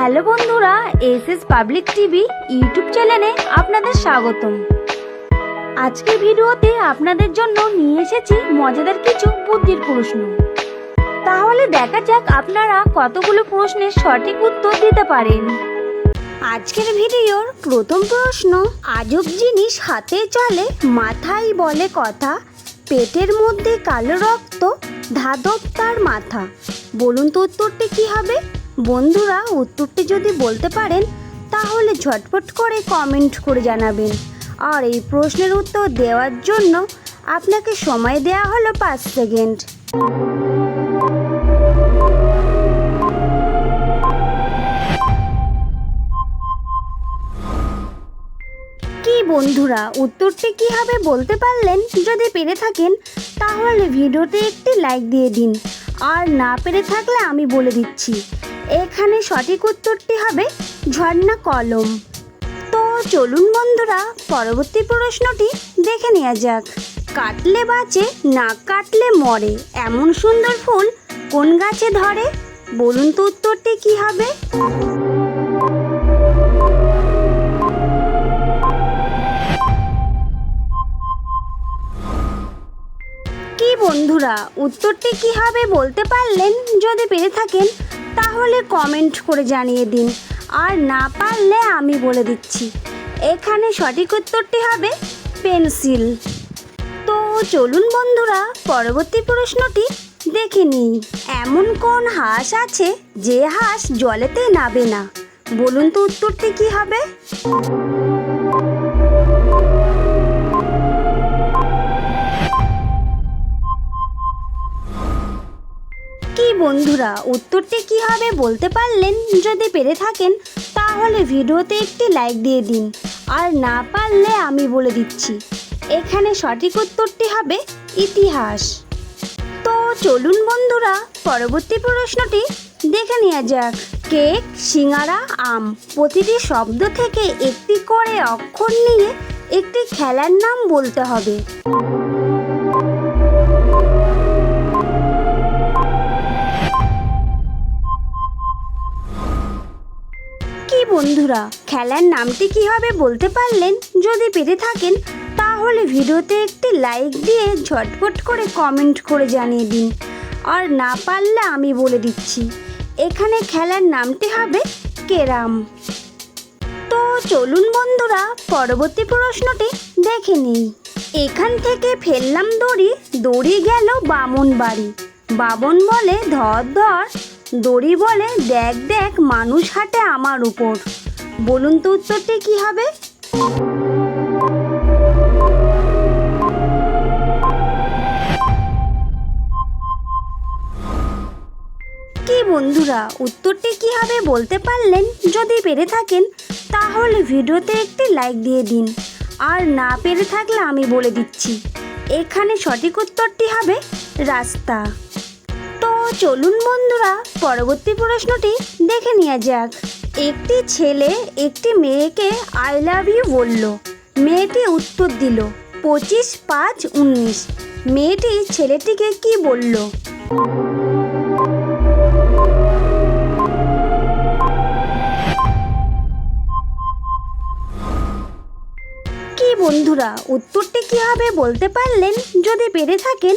Hello বন্ধুরা S S public TV YouTube চ্যানেলে আপনাদের স্বাগতম। আজকের ভিডিওতে আপনাদের জন্য নিয়ে এসেছি মজাদার কিছু বুদ্ধির প্রশ্ন। তাহলে দেখা যাক আপনারা কতগুলো প্রশ্নের সঠিক উত্তর দিতে পারেন। আজকের ভিডিওর প্রথম প্রশ্ন, আজব জিনিস হাতে চলে, মাথায় বলে কথা, পেটের মধ্যে কালো রক্ত ধাদব তার মাথা। বলুন তো উত্তরটি কি হবে? বন্ধুরা, উত্তরটি যদি বলতে পারেন, তাহলে ঝটপট করে কমেন্ট করে জানাবেন। আর এই প্রশ্নের উত্তর দেওয়ার জন্য আপনাকে সময় দেওয়া হলো পাঁচ সেকেন্ড। কি বন্ধুরা, উত্তরটি কি হবে বলতে পারলেন? যদি পেরে থাকেন, তাহলে ভিডিওতে একটি লাইক দিয়ে দিন। আর না পেরে থাকলে আমি বলে দিচ্ছি। এখানে সঠিক উত্তরটি হবে ঝর্ণা কলম। তো চলুন বন্ধুরা, পরবর্তী প্রশ্নটি দেখে নেওয়া যাক। কাটলে বাঁচে, না কাটলে মরে? এমন সুন্দর ফুল কোন গাছে ধরে? বলুন তো উত্তরটি কি হবে? কি বন্ধুরা, উত্তরটি কি হবে বলতে পারলেন? যদি পেরে থাকেন তাহলে কমেন্ট করে জানিয়ে দিন। আর না পারলে আমি বলে দিচ্ছি। এখানে সঠিক উত্তরটি হবে পেন্সিল। তো চলুন বন্ধুরা, পরবর্তী প্রশ্নটি দেখে নিই। এমন কোন হাঁস আছে যে হাঁস জলেতে নাবে না? বলুন তো উত্তরটি কি হবে? বন্ধুরা, উত্তরটি কি হবে বলতে পারলেন? যদি পেরে থাকেন, তাহলে ভিডিওতে একটি লাইক দিয়ে দিন। আর না পারলে আমি বলে দিচ্ছি। এখানে সঠিক উত্তরটি হবে ইতিহাস। তো চলুন বন্ধুরা, পরবর্তী প্রশ্নটি দেখে নেওয়া যাক। কেক, সিঙ্গারা, আম প্রতিটি শব্দ থেকে একটি করে অক্ষর নিয়ে একটি খেলার নাম বলতে হবে। বন্ধুরা, খেলার নামটি কি হবে বলতে পারলেন? যদি পেরে থাকেন, তাহলে ভিডিওতে একটি লাইক দিয়ে ঝটপট করে কমেন্ট করে জানিয়ে দিন। আর না পারলে আমি বলে দিচ্ছি, এখানে খেলার নামটি হবে কেরাম। তো চলুন বন্ধুরা, পরবর্তী প্রশ্নটি দেখে নিই। এখান থেকে ফেললাম দড়ি দড়ি গেল বামন বাড়ি বাবন বলে ধর ধর দড়ি বলে, দেখ দেখ, মানুষ হাঁটে আমার উপর। বলুন তো উত্তরটি কি হবে? কি বন্ধুরা, উত্তরটি কি হবে বলতে পারলেন? যদি পেরে থাকেন, তাহলে ভিডিওতে একটি লাইক দিয়ে দিন। আর না পেরে থাকলে আমি বলে দিচ্ছি। এখানে সঠিক উত্তরটি হবে রাস্তা। চলুন বন্ধুরা, পরবর্তী প্রশ্নটি দেখে নেওয়া যাক। একটি ছেলে একটি মেয়েকে আই লাভ ইউ বলল। মেয়েটি উত্তর দিল, পঁচিশ পাঁচ উনিশ। মেয়েটি ছেলেটিকে কি বলল? কি বন্ধুরা, উত্তরটি কি হবে বলতে পারলেন যদি পেরে থাকেন?